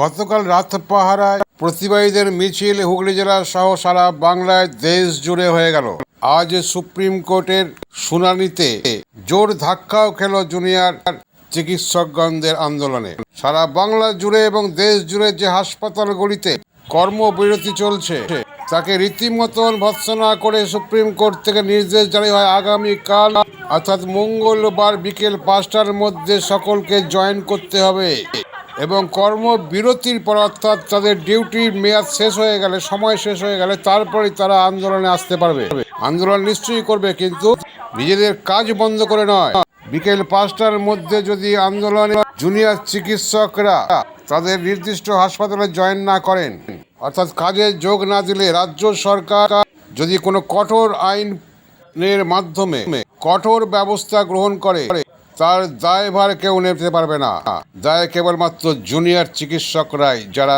গতকাল রাত পাহারায় প্রতিবাদীদের মিছিল হুগলি জেলা সহ সারা বাংলায় দেশ জুড়ে হয়ে গেল। আজ সুপ্রিম কোর্টের শুনানিতে জোর ধাক্কাও খেল জুনিয়র চিকিৎসকগণদের আন্দোলনে। সারা বাংলা জুড়ে এবং দেশ জুড়ে যে হাসপাতালগুলিতে কর্মবিরতি চলছে, তাকে রীতিমতন ভৎসনা করে সুপ্রিম কোর্ট থেকে নির্দেশ জারি হয় আগামীকাল, অর্থাৎ মঙ্গলবার বিকেল পাঁচটার মধ্যে সকলকে জয়েন করতে হবে। এবং কর্মবিরতির পর অর্থাৎ তাদের ডিউটির মেয়াদ শেষ হয়ে গেলে, সময় শেষ হয়ে গেলে তারপরেই তারা আন্দোলনে আসতে পারবে। আন্দোলন নিশ্চয়ই করবে, কিন্তু নিজেদের কাজ বন্ধ করে নয়। বিকেল পাঁচটার মধ্যে যদি আন্দোলনে জুনিয়র চিকিৎসকরা তাদের নির্দিষ্ট হাসপাতালে জয়েন না করেন, অর্থাৎ কাজে যোগ না দিলে রাজ্য সরকার যদি কোনো কঠোর আইনের মাধ্যমে কঠোর ব্যবস্থা গ্রহণ করে তার দায়ভার কেউ নিতে পারবে না। দায় কেবলমাত্র জুনিয়র চিকিৎসকরাই, যারা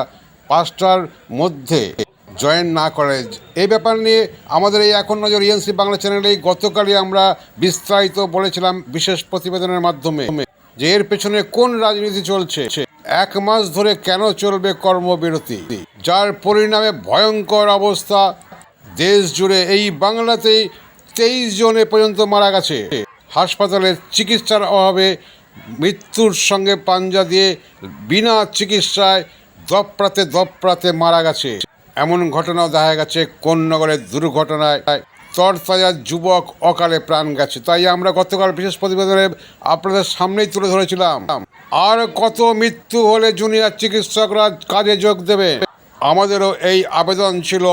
পাঁচটার মধ্যে জয়েন না করে। এই ব্যাপার নিয়ে আমাদের এই এখন নজর ইএনসি বাংলা চ্যানেলেই গতকালই আমরা বিস্তারিত বলেছিলাম বিশেষ প্রতিবেদনের মাধ্যমে যে এর পেছনে কোন রাজনীতি চলছে, এক মাস ধরে কেন চলবে কর্মবিরতি, যার পরিণামে ভয়ঙ্কর অবস্থা। দেশ জুড়ে এই বাংলাতেই তেইশ জনে পর্যন্ত মারা গেছে। হাসপাতালের চিকিৎসার অভাবে মৃত্যুর সঙ্গে পাঞ্জা দিয়ে বিনা চিকিৎসায় দপ্রাতে দপ্রাতে মারা গেছে। এমন ঘটনাও দেখা গেছে কোন নগরের দুর্ঘটনায়। তরতাজা যুবক অকালে প্রাণ গেছে। তাই আমরা গতকাল বিশেষ প্রতিবেদনে আপনাদের সামনেই তুলে ধরেছিলাম। আর কত মৃত্যু হলে জুনিয়র চিকিৎসকরা কাজে যোগ দেবে? আমাদেরও এই আবেদন ছিল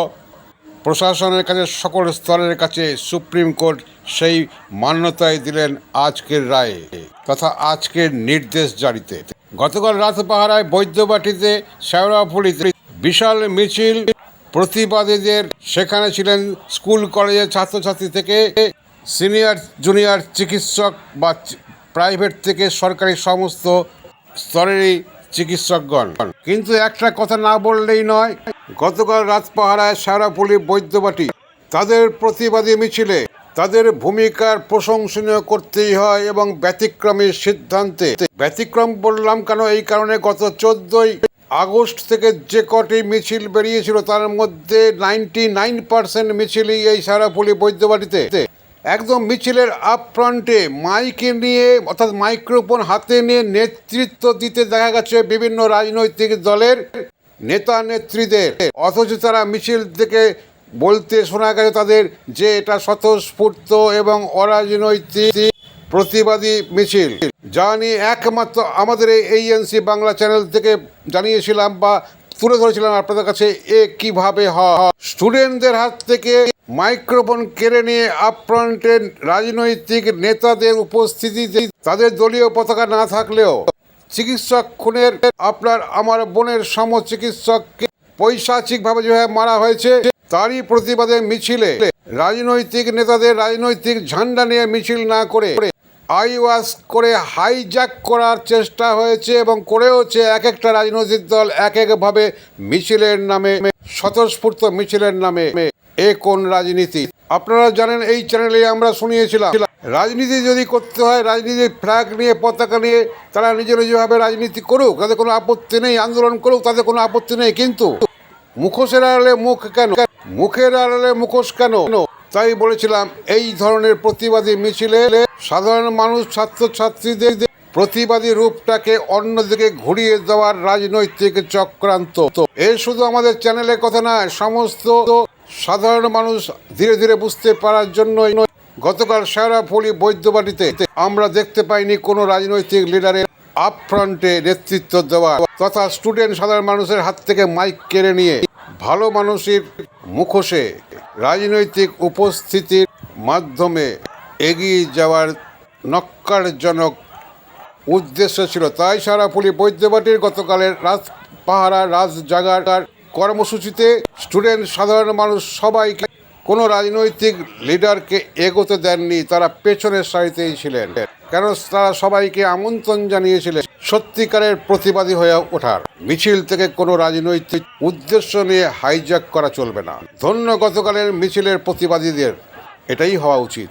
প্রশাসনের কাছে, সকল স্তরের কাছে সুপ্রিম কোর্ট সেই মান্যতাই দিলেন আজকের রায়ে তথা আজকের নির্দেশ জারিতে। গতকাল রাত পাহারায় বৈদ্যবাটিতে শেওড়াফুলিতে বিশাল মিছিল প্রতিবাদীদের, সেখানে ছিলেন স্কুল, কলেজের ছাত্রছাত্রী থেকে সিনিয়র, জুনিয়র চিকিৎসক বা প্রাইভেট থেকে সরকারি সমস্ত স্তরেরই চিকিৎসকগণ। কিন্তু একটা কথা না বললেই নয় গতকাল রাত পাহারায় সারাপুলি বৈদ্যবাটি। তাদের প্রতিবাদী মিছিলে তাদের ভূমিকার প্রশংসনীয় করতেই হয় এবং ব্যতিক্রমী সিদ্ধান্তে। ব্যতিক্রম বললাম কেন? এই কারণে গত চোদ্দই আগস্ট থেকে যে কটি মিছিল বেরিয়েছিল, তার মধ্যে নাইনটি নাইন পার্সেন্ট মিছিলই এই সারাপুলি বৈদ্যবাটিতে। একদম মিছিলের আপ ফ্রন্টে মাইকে নিয়ে, অর্থাৎ মাইক্রোফোন হাতে নিয়ে নেতৃত্ব দিতে দেখা গেছে বিভিন্ন রাজনৈতিক দলের। নেতা নেত্রীদের, অথচ তারা মিছিল থেকে বলতে শোনা গেছে তাদের যে এটা স্বতঃস্ফূর্ত এবং অরাজনৈতিক প্রতিবাদী মিছিল। যা নিয়ে একমাত্র আমাদের এই এইএনসি বাংলা চ্যানেল থেকে জানিয়েছিলাম বা তুলে ধরেছিলাম আপনাদের কাছে এ কীভাবে হয়। স্টুডেন্টদের হাত থেকে মাইক্রোফোন কেড়ে নিয়ে আপফ্রন্টের রাজনৈতিক নেতাদের উপস্থিতিতে তাদের দলীয় পতাকা না থাকলেও চিকিৎসক খুনের আপনার আমার বোনের সম চিকিৎসককে পৈশাচিকভাবে যেভাবে মারা হয়েছে, তারই প্রতিবাদে মিছিলে রাজনৈতিক নেতাদের রাজনৈতিক ঝান্ডা নিয়ে মিছিল না করে আইওয়াস করে হাইজ্যাক করার চেষ্টা হয়েছে এবং করেওছে এক একটা রাজনৈতিক দল এক একভাবে মিছিলের নামে, স্বতঃস্ফূর্ত মিছিলের নামে, এ কোন রাজনীতি? আপনারা জানেন এই চ্যানেলে আমরা শুনিয়েছিলাম। রাজনীতি যদি করতে হয়, রাজনীতির ফ্ল্যাগ নিয়ে, পতাকা নিয়ে তারা নিজ নিজভাবে রাজনীতি করুক তাদের কোনো আপত্তি নেই, আন্দোলন করুক তাদের কোনো আপত্তি নেই, কিন্তু মুখোশের আড়ালে মুখ কেন? মুখের আড়ালে মুখোশ কেন? তাই বলেছিলাম, এই ধরনের প্রতিবাদী মিছিলে সাধারণ মানুষ, ছাত্রছাত্রীদের প্রতিবাদী রূপটাকে অন্যদিকে ঘুরিয়ে দেওয়ার রাজনৈতিক চক্রান্ত। এর শুধু আমাদের চ্যানেলের কথা নয়, সমস্ত সাধারণ মানুষ ধীরে ধীরে বুঝতে পারার জন্যই গতকাল সারাফলি বৈদ্যবাটিতে আমরা দেখতে পাইনি কোনো রাজনৈতিক লিডারের আপ ফ্রন্টে নেতৃত্ব দেওয়া তথা স্টুডেন্ট সাধারণ মানুষের হাত থেকে মাইক কেড়ে নিয়ে ভালো মানুষের মুখোশে রাজনৈতিক উপস্থিতির মাধ্যমে এগিয়ে যাওয়ার নক্কারজনক উদ্দেশ্য ছিল। তাই সারাফুলি বৈদ্যবাটির গতকালের রাত পাহারা রাজ জাগার কর্মসূচিতে স্টুডেন্ট সাধারণ মানুষ সবাইকে কোনো রাজনৈতিক লিডারকে এগোতে দেননি, তারা পেছনের সারিতেই ছিলেন। কেন তারা সবাইকে আমন্ত্রণ জানিয়েছিলেন? সত্যিকারের প্রতিবাদী হয়ে ওঠার। মিছিল থেকে কোনো রাজনৈতিক উদ্দেশ্য নিয়ে হাইজ্যাক করা চলবে না। ধন্য গতকালের মিছিলের প্রতিবাদীদের। এটাই হওয়া উচিত।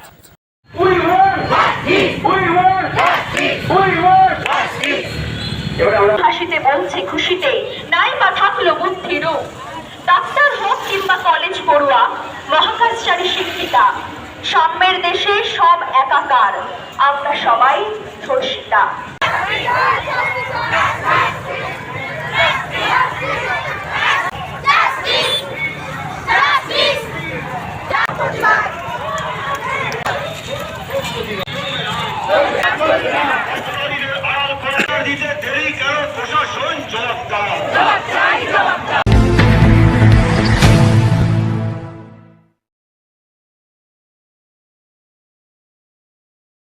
সাম্যের দেশে সব একাকার। আমরা সবাই ধর্ষিতা।